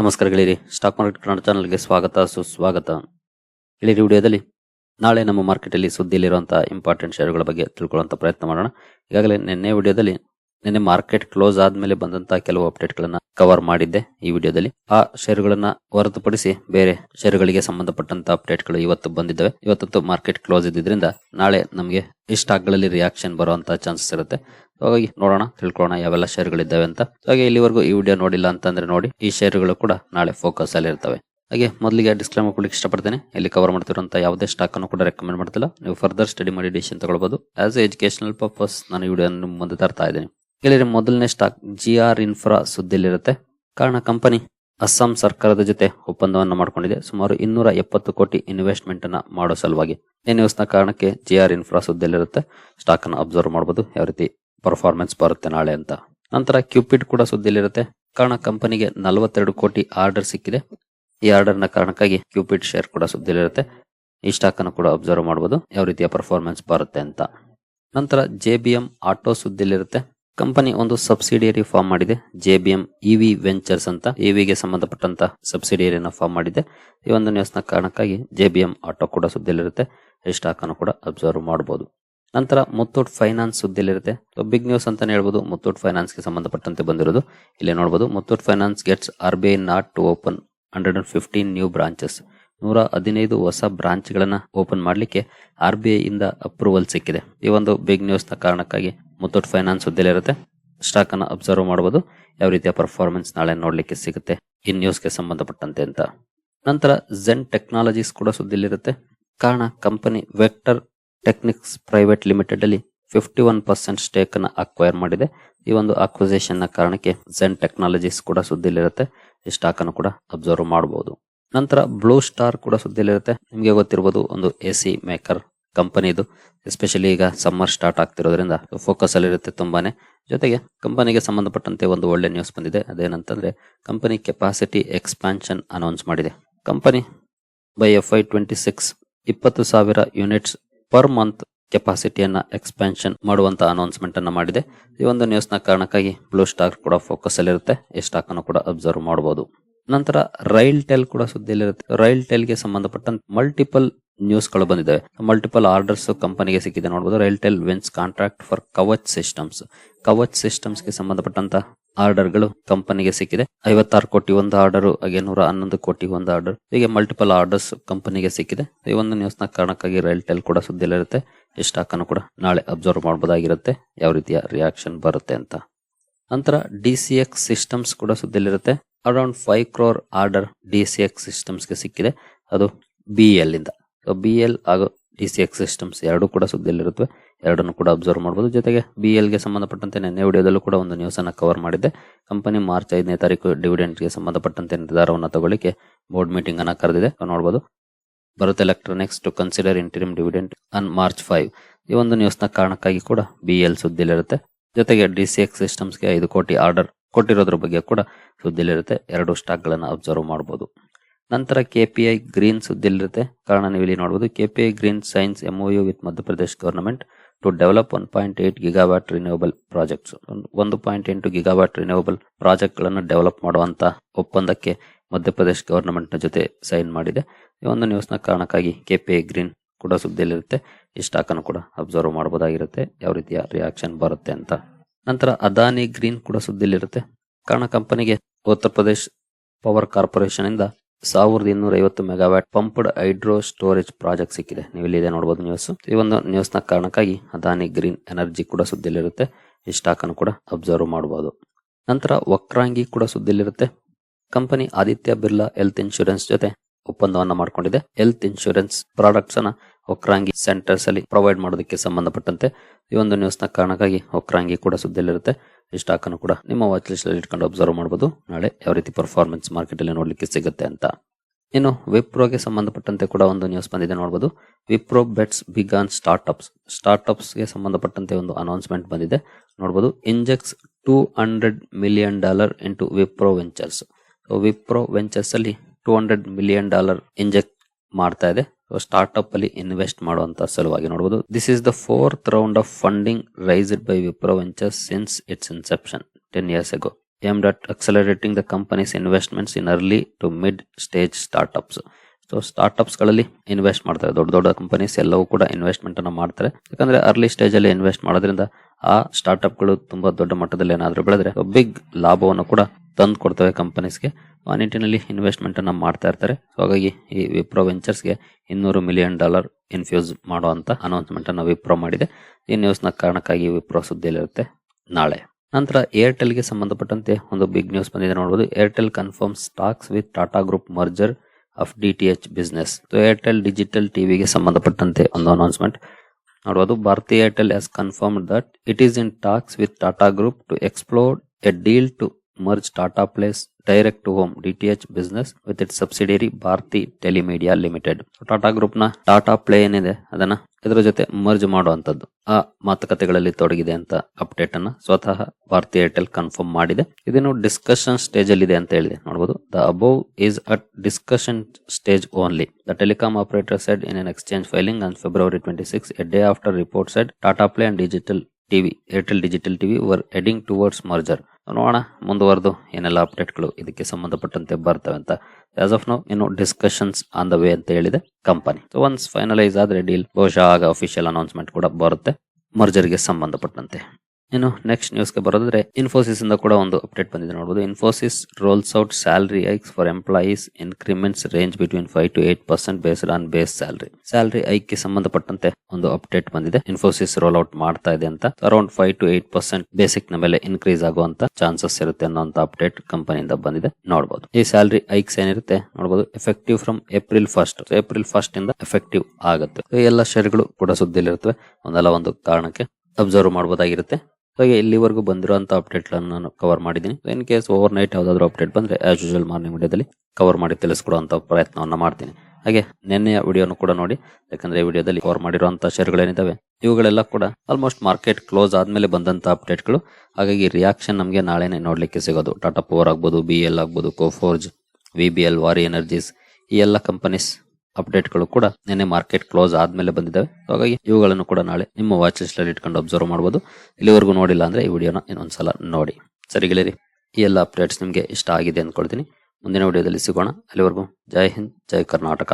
ನಮಸ್ಕಾರ stock market Kannada ಚಾನಲ್ಗೆ ಸ್ವಾಗತ, ಸುಸ್ವಾಗತ. ಗೆಳೆಯರಿ, ವಿಡಿಯೋದಲ್ಲಿ ನಾಳೆ ನಮ್ಮ ಮಾರ್ಕೆಟಲ್ಲಿ ಸುದ್ದಿಯಲ್ಲಿರುವಂತಹ ಇಂಪಾರ್ಟೆಂಟ್ ಶೇರುಗಳ ಬಗ್ಗೆ ತಿಳ್ಕೊಳ್ಳುವಂಥ ಪ್ರಯತ್ನ ಮಾಡೋಣ. ಈಗಾಗಲೇ ನಿನ್ನೆ ವಿಡಿಯೋದಲ್ಲಿ ನಿನ್ನೆ ಮಾರ್ಕೆಟ್ ಕ್ಲೋಸ್ ಆದಮೇಲೆ ಬಂದಂತಹ ಕೆಲವು ಅಪ್ಡೇಟ್ಗಳನ್ನು ಕವರ್ ಮಾಡಿದ್ದೆ ಈ ವಿಡಿಯೋದಲ್ಲಿ. ಆ ಷೇರುಗಳನ್ನ ಹೊರತುಪಡಿಸಿ ಬೇರೆ ಷೇರುಗಳಿಗೆ ಸಂಬಂಧಪಟ್ಟಂತ ಅಪ್ಡೇಟ್ಗಳು ಇವತ್ತು ಬಂದಿದ್ದಾವೆ. ಇವತ್ತಂತೂ ಮಾರ್ಕೆಟ್ ಕ್ಲೋಸ್ ಇದ್ದಿದ್ದರಿಂದ ನಾಳೆ ನಮಗೆ ಈ ಸ್ಟಾಕ್ಗಳಲ್ಲಿ ರಿಯಾಕ್ಷನ್ ಬರುವಂಥ ಚಾನ್ಸಸ್ ಇರುತ್ತೆ. ಹಾಗಾಗಿ ನೋಡೋಣ, ತಿಳ್ಕೊಳ್ಳೋಣ ಯಾವೆಲ್ಲ ಷೇರುಗಳಿದ್ದಾವೆ ಅಂತ. ಹಾಗೆ ಇಲ್ಲಿವರೆಗೂ ಈ ವಿಡಿಯೋ ನೋಡಿಲ್ಲ ಅಂತಂದ್ರೆ ನೋಡಿ, ಈ ಷೇರುಗಳು ಕೂಡ ನಾಳೆ ಫೋಕಸ್ ಅಲ್ಲಿ ಇರ್ತವೆ. ಹಾಗೆ ಮೊದಲಿಗೆ ಡಿಸ್ಕ್ಲೈಮ್ ಕೊಡ್ಲಿಕ್ಕೆ ಇಷ್ಟಪಡ್ತೇನೆ ಇಲ್ಲಿ ಕವರ್ ಮಾಡ್ತಿರುವಂತಹ ಯಾವುದೇ ಸ್ಟಾಕ್ ಅನ್ನು ಕೂಡ ರೆಕಮೆಂಡ್ ಮಾಡ್ತಿಲ್ಲ. ನೀವು ಫರ್ದರ್ ಸ್ಟಡಿ ಮಾಡಿ ಡಿಸಿಷನ್ ತಗೊಳ್ಬಹುದು ಆಸ್ ಎಜುಕೇಶನಲ್ ಪರ್ಪಸ್ ನಾನು ವಿಡಿಯೋ ಮುಂದೆ ತರ್ತಾ ಇದ್ದೀನಿ. ಇಲ್ಲಿ ಮೊದಲನೇ ಸ್ಟಾಕ್ ಜಿ ಆರ್ ಇನ್ಫ್ರಾ ಸುದ್ದಿಲಿರುತ್ತೆ ಕಾರಣ ಕಂಪನಿ ಅಸ್ಸಾಂ ಸರ್ಕಾರದ ಜೊತೆ ಒಪ್ಪಂದವನ್ನು ಮಾಡಿಕೊಂಡಿದೆ. ಸುಮಾರು ಇನ್ನೂರ ಎಪ್ಪತ್ತು ಕೋಟಿ ಇನ್ವೆಸ್ಟ್ಮೆಂಟ್ ಅನ್ನ ಮಾಡೋ ಸಲುವಾಗಿ. ಈ ನ್ಯೂಸ್ನ ಕಾರಣಕ್ಕೆ ಜಿ ಆರ್ ಇನ್ಫ್ರಾ ಸುದ್ದಿಲಿರುತ್ತೆ ಸ್ಟಾಕ್ ಅನ್ನು ಅಬ್ಸರ್ವ್ ಮಾಡಬಹುದು ಯಾವ ರೀತಿ ಪರ್ಫಾರ್ಮೆನ್ಸ್ ಬರುತ್ತೆ ನಾಳೆ ಅಂತ. ನಂತರ ಕ್ಯೂಪಿಡ್ ಕೂಡ ಸುದ್ದಿಲಿರುತ್ತೆ ಕಾರಣ ಕಂಪನಿಗೆ ನಲವತ್ತೆರಡು ಕೋಟಿ ಆರ್ಡರ್ ಸಿಕ್ಕಿದೆ. ಈ ಆರ್ಡರ್ನ ಕಾರಣಕ್ಕಾಗಿ ಕ್ಯೂಪಿಡ್ ಶೇರ್ ಕೂಡ ಸುದ್ದಿಲಿರುತ್ತೆ ಈ ಸ್ಟಾಕ್ ಅನ್ನು ಕೂಡ ಅಬ್ಸರ್ವ್ ಮಾಡಬಹುದು ಯಾವ ರೀತಿಯ ಪರ್ಫಾರ್ಮೆನ್ಸ್ ಬರುತ್ತೆ ಅಂತ. ನಂತರ ಜೆ ಬಿ ಎಂ ಆಟೋ ಸುದ್ದಿಲಿರುತ್ತೆ ಕಂಪನಿ ಒಂದು ಸಬ್ಸಿಡಿಯರಿ ಫಾರ್ಮ್ ಮಾಡಿದೆ. J B M EV ventures ಅಂತ. ಇವಿಗೆ ಸಂಬಂಧಪಟ್ಟಂತ ಸಬ್ಸಿಡಿಯರಿನ ಫಾರ್ಮ್ ಮಾಡಿದೆ. ಈ ಒಂದು ನ್ಯೂಸ್ನ ಕಾರಣಕ್ಕಾಗಿ ಜೆ ಬಿ ಎಂ ಆಟೋ ಕೂಡ ಸುದ್ದಿಲಿರುತ್ತೆ ಈ ಸ್ಟಾಕ್ ಅನ್ನು ಕೂಡ ಅಬ್ಸರ್ವ್ ಮಾಡಬಹುದು ನಂತರ ಮುತ್ತೂಟ್ ಫೈನಾನ್ಸ್ ಸುದ್ದಿಲಿರುತ್ತೆ ಬಿಗ್ ನ್ಯೂಸ್ ಅಂತಾನೆ ಹೇಳ್ಬೋದು. ಮುತ್ತೂಟ್ ಫೈನಾನ್ಸ್ಗೆ ಸಂಬಂಧಪಟ್ಟಂತೆ ಬಂದಿರೋದು. ಇಲ್ಲಿ ನೋಡಬಹುದು Muthoot finance gets R B I nod to open hundred and fifteen new branches ನೂರ ಹದಿನೈದು ಹೊಸ ಬ್ರಾಂಚ್ ಗಳನ್ನ ಓಪನ್ ಮಾಡಲಿಕ್ಕೆ ಆರ್ ಬಿ ಐ ಇಂದ ಅಪ್ರೂವಲ್ ಸಿಕ್ಕಿದೆ. ಈ ಒಂದು ಬಿಗ್ ನ್ಯೂಸ್ನ ಕಾರಣಕ್ಕಾಗಿ ಮುತ್ತೂಟ್ ಫೈನಾನ್ಸ್ ಸುದ್ದಿಲಿರುತ್ತೆ ಸ್ಟಾಕ್ ಅನ್ನ ಅಬ್ಸರ್ವ್ ಮಾಡಬಹುದು ಯಾವ ರೀತಿಯ ಪರ್ಫಾರ್ಮೆನ್ಸ್ ನಾಳೆ ನೋಡ್ಲಿಕ್ಕೆ ಸಿಗುತ್ತೆ. ಈ ನ್ಯೂಸ್ಗೆ ಸಂಬಂಧಪಟ್ಟಂತೆ ಅಂತ. ನಂತರ ಝೆನ್ ಟೆಕ್ನಾಲಜೀಸ್ ಕೂಡ ಸುದ್ದಿಲಿರುತ್ತೆ ಕಾರಣ company vector technics private limited ಅಲ್ಲಿ ಫಿಫ್ಟಿ ಒನ್ ಪರ್ಸೆಂಟ್ ಸ್ಟೇಕ್ ಅನ್ನ ಅಕ್ವೈರ್ ಮಾಡಿದೆ. ಈ ಒಂದು ಅಕ್ವಿಸೇಷನ್ನ ಕಾರಣಕ್ಕೆ ಝೆನ್ ಟೆಕ್ನಾಲಜೀಸ್ ಕೂಡ ಸುದ್ದಿಲಿರುತ್ತೆ. ಈ ಸ್ಟಾಕ್ ಅನ್ನು ಕೂಡ ಅಬ್ಸರ್ವ್ ಮಾಡಬಹುದು ನಂತರ ಬ್ಲೂ ಸ್ಟಾರ್ ಕೂಡ ಸುದ್ದಿಲಿರುತ್ತೆ. ನಿಮಗೆ ಗೊತ್ತಿರಬಹುದು ಒಂದು ಎ ಸಿ ಮೇಕರ್ ಕಂಪನಿ ಇದು. ಎಸ್ಪೆಷಲಿ ಈಗ ಸಮ್ಮರ್ ಸ್ಟಾರ್ಟ್ ಆಗ್ತಿರೋದ್ರಿಂದ ಫೋಕಸ್ ಅಲ್ಲಿ ಇರುತ್ತೆ ತುಂಬಾನೇ. ಜೊತೆಗೆ ಕಂಪನಿಗೆ ಸಂಬಂಧಪಟ್ಟಂತೆ ಒಂದು ಒಳ್ಳೆ ನ್ಯೂಸ್ ಬಂದಿದೆ. ಅದೇನಂತಂದ್ರೆ ಕಂಪನಿ ಕೆಪಾಸಿಟಿ ಎಕ್ಸ್ಪಾನ್ಷನ್ ಅನೌನ್ಸ್ ಮಾಡಿದೆ. Company by F I twenty six ಇಪ್ಪತ್ತು ಸಾವಿರ ಯೂನಿಟ್ಸ್ ಪರ್ ಮಂತ್ ಕೆಪಾಸಿಟಿಯನ್ನ ಎಕ್ಸ್ಪೆನ್ಷನ್ ಮಾಡುವಂತ ಅನೌನ್ಸ್ಮೆಂಟ್ ಅನ್ನ ಮಾಡಿದೆ. ಈ ಒಂದು ನ್ಯೂಸ್ನ ಕಾರಣಕ್ಕಾಗಿ ಬ್ಲೂ ಸ್ಟಾಕ್ ಕೂಡ ಫೋಕಸ್ ಅಲ್ಲಿ ಇರುತ್ತೆ. ಈ ಸ್ಟಾಕ್ ಅನ್ನು ಕೂಡ ಅಬ್ಸರ್ವ್ ಮಾಡಬಹುದು ನಂತರ ರೈಲ್ ಟೆಲ್ ಕೂಡ ಸುದ್ದಿಯಲ್ಲಿರುತ್ತೆ ರೈಲ್ ಟೆಲ್ಗೆ ಸಂಬಂಧಪಟ್ಟಂತ ಮಲ್ಟಿಪಲ್ ನ್ಯೂಸ್ಗಳು ಬಂದಿದ್ದಾವೆ. ಮಲ್ಟಿಪಲ್ ಆರ್ಡರ್ಸ್ ಕಂಪನಿಗೆ ಸಿಕ್ಕಿದೆ ನೋಡಬಹುದು RailTel wins contract for Kavach systems Kavach ಸಿಸ್ಟಮ್ಸ್ಗೆ ಸಂಬಂಧಪಟ್ಟಂತ ಆರ್ಡರ್ಗಳು ಕಂಪನಿಗೆ ಸಿಕ್ಕಿದೆ. ಐವತ್ತಾರು ಕೋಟಿ ಒಂದು ಆರ್ಡರ್, ಹಾಗೆ ನೂರ ಹನ್ನೊಂದು ಕೋಟಿ ಒಂದು ಆರ್ಡರ್. ಹೀಗೆ ಮಲ್ಟಿಪಲ್ ಆರ್ಡರ್ಸ್ ಕಂಪನಿಗೆ ಸಿಕ್ಕಿದೆ. ಈ ಒಂದು ನ್ಯೂಸ್ನ ಕಾರಣಕ್ಕಾಗಿ ರೈಲ್ ಟೆಲ್ ಕೂಡ ಸುದ್ದಿಯಲ್ಲಿರುತ್ತೆ ಈ ಸ್ಟಾಕ್ ಅನ್ನು ಕೂಡ ನಾಳೆ ಅಬ್ಸರ್ವ್ ಮಾಡಬಹುದಾಗಿರುತ್ತೆ ಯಾವ ರೀತಿಯ ರಿಯಾಕ್ಷನ್ ಬರುತ್ತೆ ಅಂತ. ನಂತರ ಡಿ ಸಿ ಎಕ್ಸ್ ಸಿಸ್ಟಮ್ಸ್ ಕೂಡ ಸುದ್ದಿಯಲ್ಲಿರುತ್ತೆ around five crore order D C X ಸಿಸ್ಟಮ್ಸ್ಗೆ ಸಿಕ್ಕಿದೆ. ಅದು ಬಿ ಎಲ್ ಇಂದ. ಬಿ ಎಲ್ ಹಾಗೂ ಡಿ ಸಿ ಎಕ್ಸ್ ಸಿಸ್ಟಮ್ಸ್ ಎರಡು ಕೂಡ ಸುದ್ದಿಯಲ್ಲಿರುತ್ತವೆ ಎರಡನ್ನು ಕೂಡ ಅಬ್ಸರ್ವ್ ಮಾಡಬಹುದು ಜೊತೆಗೆ ಬಿ ಎಲ್ಗೆ ಸಂಬಂಧಪಟ್ಟಂತೆ ನಿನ್ನೆ ವಿಡಿಯೋದಲ್ಲೂ ಕೂಡ ಒಂದು ನ್ಯೂಸ್ ಅನ್ನು ಕವರ್ ಮಾಡಿದ್ದೆ. ಕಂಪನಿ ಮಾರ್ಚ್ ಐದನೇ ತಾರೀಕು ಡಿವಿಡೆಂಟ್ಗೆ ಸಂಬಂಧಪಟ್ಟಂತೆ ನಿರ್ಧಾರವನ್ನು ತಗೊಳ್ಳಿಕ್ಕೆ ಬೋರ್ಡ್ ಮೀಟಿಂಗ್ ಅನ್ನು ಕರೆದಿದೆ. ನೋಡಬಹುದು Bharat electronics to consider interim dividend on March five ಈ ಒಂದು ನ್ಯೂಸ್ನ ಕಾರಣಕ್ಕಾಗಿ ಕೂಡ ಬಿ ಎಲ್ ಸುದ್ದಿಲಿರುತ್ತೆ. ಜೊತೆಗೆ ಡಿ ಸಿ ಎಕ್ಸ್ ಸಿಸ್ಟಮ್ಸ್ಗೆ ಐದು ಕೋಟಿ ಆರ್ಡರ್ ಕೊಟ್ಟಿರೋದ್ರ ಬಗ್ಗೆ ಕೂಡ ಸುದ್ದಿಲಿರುತ್ತೆ. ಎರಡು ಸ್ಟಾಕ್ ಗಳನ್ನ ಅಬ್ಸರ್ವ್ ಮಾಡಬಹುದು ನಂತರ ಕೆಪಿಐ ಗ್ರೀನ್ ಸುದ್ದಿಲಿರುತ್ತೆ. ಕಾರಣ ನೀವು ಇಲ್ಲಿ ನೋಡಬಹುದು KPI green signs MOU with Madhya Pradesh government to develop one point eight gigawatt renewable projects ಒಂದು ಪಾಯಿಂಟ್ ಎಂಟು ಗಿಗಾವ್ಯಾಟ್ ರಿನ್ಯೂವಬಲ್ ಪ್ರಾಜೆಕ್ಟ್ಗಳನ್ನು ಡೆವಲಪ್ ಮಾಡುವಂತ ಒಪ್ಪಂದಕ್ಕೆ ಮಧ್ಯಪ್ರದೇಶ್ ಗವರ್ನಮೆಂಟ್ನ ಜೊತೆ ಸೈನ್ ಮಾಡಿದೆ. ಈ ಒಂದು ನ್ಯೂಸ್ನ ಕಾರಣಕ್ಕಾಗಿ ಕೆಪಿಐ ಗ್ರೀನ್ ಕೂಡ ಸುದ್ದಿಯಲ್ಲಿರುತ್ತೆ. ಈ ಸ್ಟಾಕ್ ಅನ್ನು ಕೂಡ ಅಬ್ಸರ್ವ್ ಮಾಡಬಹುದಾಗಿರುತ್ತೆ. ಯಾವ ರೀತಿಯ ರಿಯಾಕ್ಷನ್ ಬರುತ್ತೆ ಅಂತ. ನಂತರ ಅದಾನಿ ಗ್ರೀನ್ ಕೂಡ ಸುದ್ದಿಯಲ್ಲಿರುತ್ತೆ. ಕಾರಣ ಕಂಪನಿಗೆ ಉತ್ತರ ಪ್ರದೇಶ್ ಪವರ್ ಕಾರ್ಪೊರೇಷನ್ ಇಂದ ಸಾವಿರದ ಇನ್ನೂರ ಐವತ್ತು megawatt pumped hydro storage project ಸಿಕ್ಕಿದೆ. ನೀವು ಇಲ್ಲಿ ಇದೆ ನೋಡಬಹುದು ನ್ಯೂಸ್ ಈ ಒಂದು ನ್ಯೂಸ್ನ ಕಾರಣಕ್ಕಾಗಿ ಅದಾನಿ ಗ್ರೀನ್ ಎನರ್ಜಿ ಕೂಡ ಸುದ್ದಿಯಲ್ಲಿರುತ್ತೆ. ಈ ಸ್ಟಾಕ್ ಅನ್ನು ಕೂಡ ಅಬ್ಸರ್ವ್ ಮಾಡಬಹುದು ನಂತರ ವಕ್ರಾಂಗಿ ಕೂಡ ಸುದ್ದಿಯಲ್ಲಿರುತ್ತೆ. Company Aditya Birla health insurance ಜೊತೆ ಒಪ್ಪಂದವನ್ನ ಮಾಡಿಕೊಂಡಿದೆ. ಹೆಲ್ತ್ ಇನ್ಶೂರೆನ್ಸ್ ಪ್ರಾಡಕ್ಟ್ಸ್ ಅನ್ನ ಒಕ್ರಾಂಗಿ ಸೆಂಟರ್ಸ್ ಅಲ್ಲಿ ಪ್ರೊವೈಡ್ ಮಾಡೋದಕ್ಕೆ ಸಂಬಂಧಪಟ್ಟಂತೆ ಈ ಒಂದು ನ್ಯೂಸ್ನ ಕಾರಣಕ್ಕಾಗಿ ವಕ್ರಾಂಗಿ ಕೂಡ ಸುದ್ದಿಯಲ್ಲಿರುತ್ತೆ. ಈ ಸ್ಟಾಕ್ ಅನ್ನು ಕೂಡ ನಿಮ್ಮ ವಾಚ್ ಲಿಸ್ಟ್ ಅಲ್ಲಿ ಇಟ್ಕೊಂಡು ಅಬ್ಸರ್ವ್ ಮಾಡಬಹುದು ನಾಳೆ ಯಾವ ರೀತಿ ಪರ್ಫಾರ್ಮೆನ್ಸ್ ಮಾರ್ಕೆಟ್ ಅಲ್ಲಿ ನೋಡ್ಲಿಕ್ಕೆ ಸಿಗುತ್ತೆ ಅಂತ. ಇನ್ನು ವಿಪ್ರೋಗೆ ಸಂಬಂಧಪಟ್ಟಂತೆ ಕೂಡ ಒಂದು ನ್ಯೂಸ್ ಬಂದಿದೆ ನೋಡಬಹುದು Wipro bets big on startups ಸ್ಟಾರ್ಟ್ಅಪ್ಸ್ಗೆ ಸಂಬಂಧಪಟ್ಟಂತೆ ಒಂದು ಅನೌನ್ಸ್ಮೆಂಟ್ ಬಂದಿದೆ. ನೋಡಬಹುದು injects two hundred million dollar into Wipro ventures Wipro ventures ಅಲ್ಲಿ two hundred million dollar inject ಮಾಡ್ತಾ ಇದೆ. ಸ್ಟಾರ್ಟ್ಅಪ್ ಅಲ್ಲಿ ಇನ್ವೆಸ್ಟ್ ಮಾಡುವಂತ ಸಲುವಾಗಿ ನೋಡಬಹುದು this is the fourth round of funding raised by Wipro ventures since its inception ten years ago M dot accelerating the companies investments in early to mid stage startups so ಸ್ಟಾರ್ಟ್ಅಪ್ಸ್ಗಳಲ್ಲಿ invest ಮಾಡ್ತಾರೆ. ದೊಡ್ಡ ದೊಡ್ಡ companies ಎಲ್ಲವೂ ಕೂಡ investment ಅನ್ನು ಮಾಡ್ತಾರೆ. ಯಾಕಂದ್ರೆ early stage ಅಲ್ಲಿ invest ಮಾಡೋದ್ರಿಂದ ಆ ಸ್ಟಾರ್ಟ್ಅಪ್ಗಳು ತುಂಬಾ ದೊಡ್ಡ ಮಟ್ಟದಲ್ಲಿ ಏನಾದರೂ ಬೆಳೆದ್ರೆ ಬಿಗ್ ಲಾಭವನ್ನು ಕೂಡ ತಂದು ಕೊಡ್ತವೆ ಕಂಪನೀಸ್ಗೆ ಆ ನಿಟ್ಟಿನಲ್ಲಿ ಇನ್ವೆಸ್ಟ್ಮೆಂಟ್ ಅನ್ನ ಮಾಡ್ತಾ ಇರ್ತಾರೆ. ಸೊ ಹಾಗಾಗಿ ಈ ವಿಪ್ರೋ ವೆಂಚರ್ಸ್ಗೆ ಇನ್ನೂರು ಮಿಲಿಯನ್ ಡಾಲರ್ ಇನ್ಫ್ಯೂಸ್ ಮಾಡುವಂತ ಅನೌನ್ಸ್ಮೆಂಟ್ ಅನ್ನು ವಿಪ್ರೋ ಮಾಡಿದೆ. ಈ ನ್ಯೂಸ್ನ ಕಾರಣಕ್ಕಾಗಿ ವಿಪ್ರೋ ಸುದ್ದಿಯಲ್ಲಿರುತ್ತೆ ನಾಳೆ. ನಂತರ ಏರ್ಟೆಲ್ಗೆ ಸಂಬಂಧಪಟ್ಟಂತೆ ಒಂದು ಬಿಗ್ ನ್ಯೂಸ್ ಬಂದಿದೆ ನೋಡಬಹುದು Airtel confirm stocks with Tata group merger of D T H business Airtel digital ಟಿವಿಗೆ ಸಂಬಂಧಪಟ್ಟಂತೆ ಒಂದು ಅನೌನ್ಸ್ಮೆಂಟ್ ನೋಡಬಹುದು Bharti Airtel has confirm that it is in talks with Tata group to explore a deal to merge Tata play's direct to home DTH business with it subsidiary Bharti telemedia limited Tata ಗ್ರೂಪ್ನ Tata play ಏನಿದೆ, ಅದನ್ನ ಇದರ ಜೊತೆ merge ಮಾಡುವಂತದ್ದು ಆ ಮಾತುಕತೆಗಳಲ್ಲಿ ತೊಡಗಿದೆ ಅಂತ update ಅನ್ನ ಸ್ವತಃ ಭಾರತಿ ಏರ್ಟೆಲ್ ಕನ್ಫರ್ಮ್ ಮಾಡಿದೆ. ಇದೇನು ಡಿಸ್ಕಷನ್ ಸ್ಟೇಜ್ ಅಲ್ಲಿ ಇದೆ ಅಂತ ಹೇಳಿದೆ. ನೋಡಬಹುದು the above is at discussion stage only the telecom operator said in an exchange filing on February twenty six a day after report said Tata play and digital TV Airtel digital TV were heading towards merger ನೋಡೋಣ, ಮುಂದುವರೆದು ಏನೆಲ್ಲ ಅಪ್ಡೇಟ್ಗಳು ಇದಕ್ಕೆ ಸಂಬಂಧಪಟ್ಟಂತೆ ಬರ್ತವೆ ಅಂತ. As of now ಏನು discussions on the way ಅಂತ ಹೇಳಿದೆ ಕಂಪನಿ ಸೊ ಒನ್ಸ್ ಫೈನಲೈಸ್ ಆದ್ರೆ ಡೀಲ್ ಬಹುಶಃ ಆಗ ಅಫಿಷಿಯಲ್ ಅನೌನ್ಸ್ಮೆಂಟ್ ಕೂಡ ಬರುತ್ತೆ ಮರ್ಜರ್ಗೆ ಸಂಬಂಧಪಟ್ಟಂತೆ. ಇನ್ನು ನೆಕ್ಸ್ಟ್ ನ್ಯೂಸ್ಗೆ ಬರೋದಾದ್ರೆ ಇನ್ಫೋಸಿಸ್ ಇಂದ ಕೂಡ ಒಂದು ಅಪ್ಡೇಟ್ ಬಂದಿದೆ ನೋಡಬಹುದು Infosys rolls out salary hikes for employees increments range between five to eight percent based on base salary salary ಐಕ್ಗೆ ಸಂಬಂಧಪಟ್ಟಂತೆ ಒಂದು ಅಪ್ಡೇಟ್ ಬಂದಿದೆ. ಇನ್ಫೋಸಿಸ್ ರೋಲ್ ಔಟ್ ಮಾಡ್ತಾ ಇದೆ ಅಂತ. Around five to eight percent ಬೇಸಿಕ್ನ ಮೇಲೆ ಇನ್ಕ್ರೀಸ್ ಆಗುವಂತ ಚಾನ್ಸಸ್ ಇರುತ್ತೆ ಅನ್ನೋಂತ ಅಪ್ಡೇಟ್ ಕಂಪನಿಯಿಂದ ಬಂದಿದೆ ನೋಡಬಹುದು ಈ ಸ್ಯಾಲರಿ ಐಕ್ಸ್ ಏನಿರುತ್ತೆ ನೋಡಬಹುದು effective from April first April first ಇಂದ ಎಫೆಕ್ಟಿವ್ ಆಗುತ್ತೆ. ಎಲ್ಲ ಶೇರ್ಗಳು ಕೂಡ ಸುದ್ದಿಲಿರುತ್ತವೆ ಒಂದಲ್ಲ ಒಂದು ಕಾರಣಕ್ಕೆ ಅಬ್ಸರ್ವ್ ಮಾಡಬಹುದಾಗಿರುತ್ತೆ ಹಾಗೆ ಇಲ್ಲಿವರೆಗೂ ಬಂದಿರುವಂತ ಅಪ್ಡೇಟ್ ನಾನು ಕವರ್ ಮಾಡಿದ್ದೀನಿ. ಇನ್ ಕೇಸ್ ಓವರ್ ನೈಟ್ ಯಾವ್ದಾದ್ರು ಅಪ್ಡೇಟ್ ಬಂದ್ರೆ ಆಸ್ ಯೂಶಲ್ ಮಾರ್ನಿಂಗ್ ವಿಡಿಯೋದಲ್ಲಿ ಕವರ್ ಮಾಡಿ ತಿಳಿಸ್ಕೊಡುವಂತ ಪ್ರಯತ್ನವನ್ನು ಮಾಡ್ತೀನಿ. ಹಾಗೆ, ನಿನ್ನೆಯ ವಿಡಿಯೋನು ಕೂಡ ನೋಡಿ. ಯಾಕಂದ್ರೆ ಈ ವಿಡಿಯೋದಲ್ಲಿ ಕವರ್ ಮಾಡಿರುವಂತ ಶೇರ್ಗಳೇನಿದಾವೆ ಇವುಗಳೆಲ್ಲ ಕೂಡ ಆಲ್ಮೋಸ್ಟ್ ಮಾರ್ಕೆಟ್ ಕ್ಲೋಸ್ ಆದ್ಮೇಲೆ ಬಂದಂತ ಅಪ್ಡೇಟ್ಗಳು ಹಾಗಾಗಿ ರಿಯಾಕ್ಷನ್ ನಮಗೆ ನಾಳೆನೆ ನೋಡ್ಲಿಕ್ಕೆ ಸಿಗೋದು. ಟಾಟಾ ಪವರ್ ಆಗ್ಬೋದು ಬಿ ಎಲ್ ಆಗ್ಬೋದು Coforge V B L Waaree energies ಈ ಎಲ್ಲ ಕಂಪನೀಸ್ ಅಪ್ಡೇಟ್ಗಳು ಕೂಡ ನಿನ್ನೆ ಮಾರ್ಕೆಟ್ ಕ್ಲೋಸ್ ಆದ್ಮೇಲೆ ಬಂದಿದ್ದಾವೆ. ಹಾಗಾಗಿ ಇವುಗಳನ್ನು ಕೂಡ ನಾಳೆ ನಿಮ್ಮ ವಾಚ್ ಅಲ್ಲಿ ಇಟ್ಕೊಂಡು ಅಬ್ಸರ್ವ್ ಮಾಡಬಹುದು ಇಲ್ಲಿವರೆಗೂ ನೋಡಿಲ್ಲ ಅಂದ್ರೆ ಈ ವಿಡಿಯೋನ ಇನ್ನೊಂದ್ಸಲ ನೋಡಿ. ಸರಿ ಗೆಳೆಯರಿ, ಈ ಎಲ್ಲ ಅಪ್ಡೇಟ್ಸ್ ನಿಮಗೆ ಇಷ್ಟ ಆಗಿದೆ ಅಂದ್ಕೊಳ್ತೀನಿ. ಮುಂದಿನ ವಿಡಿಯೋದಲ್ಲಿ ಸಿಗೋಣ. ಅಲ್ಲಿವರೆಗೂ ಜೈ ಹಿಂದ್, ಜೈ ಕರ್ನಾಟಕ.